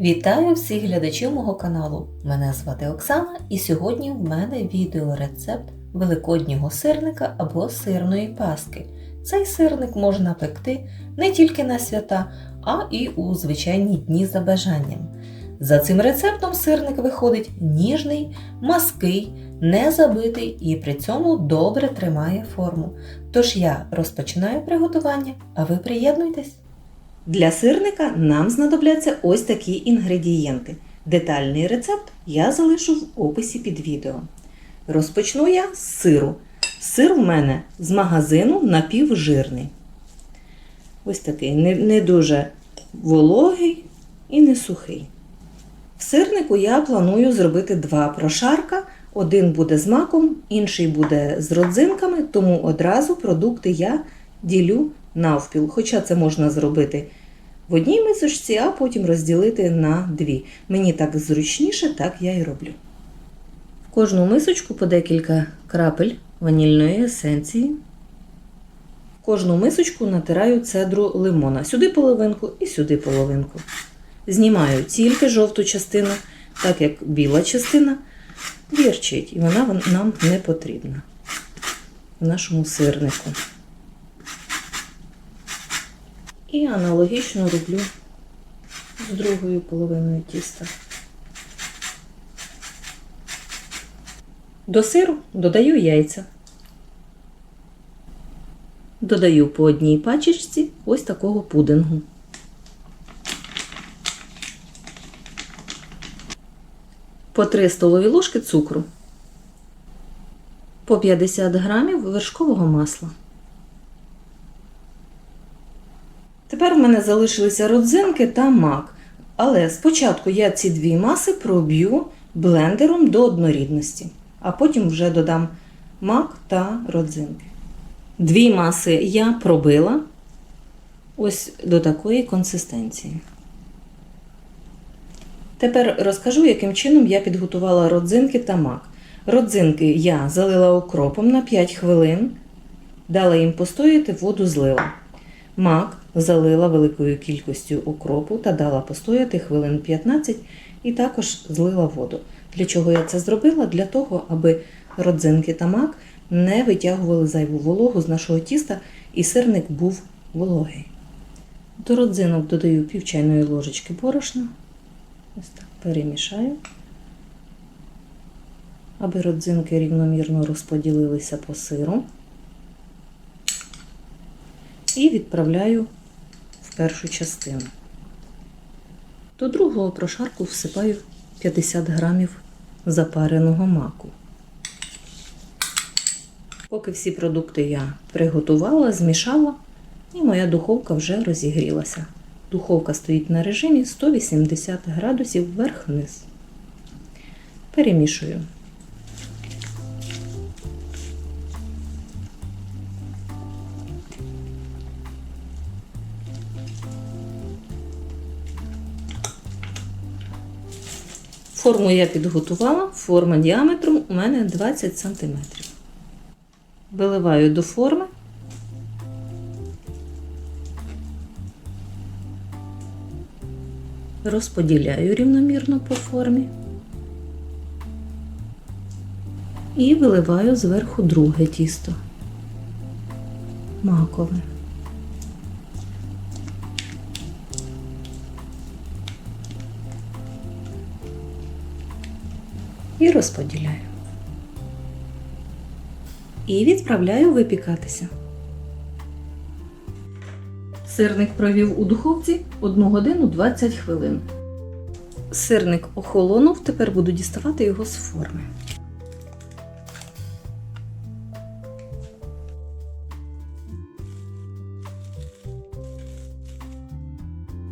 Вітаю всіх глядачів мого каналу. Мене звати Оксана, і сьогодні в мене відеорецепт великоднього сирника або сирної паски. Цей сирник можна пекти не тільки на свята, а і у звичайні дні за бажанням. За цим рецептом сирник виходить ніжний, маский, не забитий і при цьому добре тримає форму. Тож я розпочинаю приготування, а ви приєднуйтесь. Для сирника нам знадобляться ось такі інгредієнти. Детальний рецепт я залишу в описі під відео. Розпочну я з сиру. Сир в мене з магазину напівжирний. Ось такий не, не дуже вологий і не сухий. В сирнику я планую зробити два прошарка. Один буде з маком, інший буде з родзинками, тому одразу продукти я ділю навпіл. Хоча це можна зробити в одній мисочці, а потім розділити на дві. Мені так зручніше, так я і роблю. В кожну мисочку по декілька крапель ванільної есенції. В кожну мисочку натираю цедру лимона. Сюди половинку і сюди половинку. Знімаю тільки жовту частину, так як біла частина вірчить, і вона нам не потрібна в нашому сирнику. І аналогічно роблю з другою половиною тіста. До сиру додаю яйця. Додаю по одній пачечці ось такого пудингу. По 3 столові ложки цукру. По 50 грамів вершкового масла. Тепер в мене залишилися родзинки та мак. Але спочатку я ці дві маси проб'ю блендером до однорідності, а потім вже додам мак та родзинки. Дві маси я пробила ось до такої консистенції. Тепер розкажу, яким чином я підготувала родзинки та мак. Родзинки я залила окропом на 5 хвилин, дала їм постояти, воду злила. Мак залила великою кількістю укропу та дала постояти хвилин 15 і також злила воду. Для чого я це зробила? Для того, аби родзинки та мак не витягували зайву вологу з нашого тіста і сирник був вологий. До родзинок додаю пів чайної ложечки борошна. Ось так перемішаю, аби родзинки рівномірно розподілилися по сиру. І відправляю в першу частину. До другого прошарку всипаю 50 грамів запареного маку. Поки всі продукти я приготувала, змішала, і моя духовка вже розігрілася. Духовка стоїть на режимі 180 градусів вверх-вниз. Перемішую. Форму я підготувала, форма діаметром у мене 20 см. Виливаю до форми. Розподіляю рівномірно по формі і виливаю зверху друге тісто макове. І розподіляю. І відправляю випікатися. Сирник провів у духовці 1 годину 20 хвилин. Сирник охолонув, тепер буду діставати його з форми.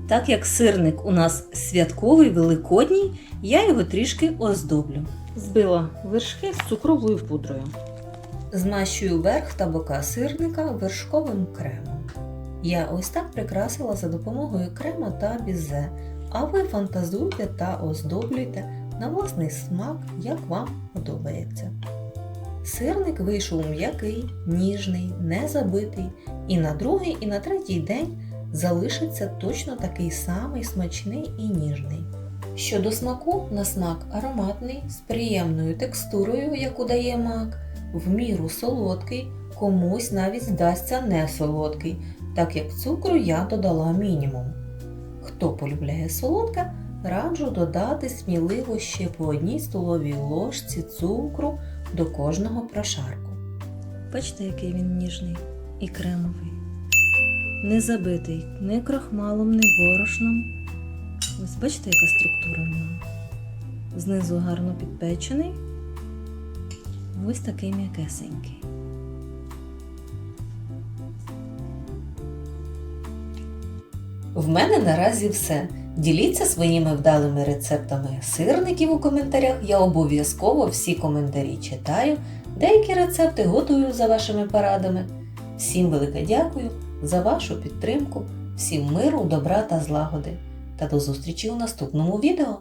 Так як сирник у нас святковий великодній, я його трішки оздоблю. Збила вершки з цукровою пудрою. Змащую верх та бока сирника вершковим кремом. Я ось так прикрасила за допомогою крема та бізе, а ви фантазуйте та оздоблюйте на власний смак, як вам подобається. Сирник вийшов м'який, ніжний, не забитий, і на другий, і на третій день залишиться точно такий самий смачний і ніжний. Щодо смаку, на смак ароматний, з приємною текстурою, яку дає мак, в міру солодкий, комусь навіть здасться не солодкий, так як цукру я додала мінімум. Хто полюбляє солодке, раджу додати сміливо ще по одній столовій ложці цукру до кожного прошарку. Бачите, який він ніжний і кремовий. Не забитий ні крахмалом, ні борошном. Ось бачите, яка структура в нього. Знизу гарно підпечений. Ось такий м'якесенький. В мене наразі все. Діліться своїми вдалими рецептами сирників у коментарях. Я обов'язково всі коментарі читаю. Деякі рецепти готую за вашими порадами. Всім велике дякую за вашу підтримку, всім миру, добра та злагоди. Та до зустрічі у наступному відео!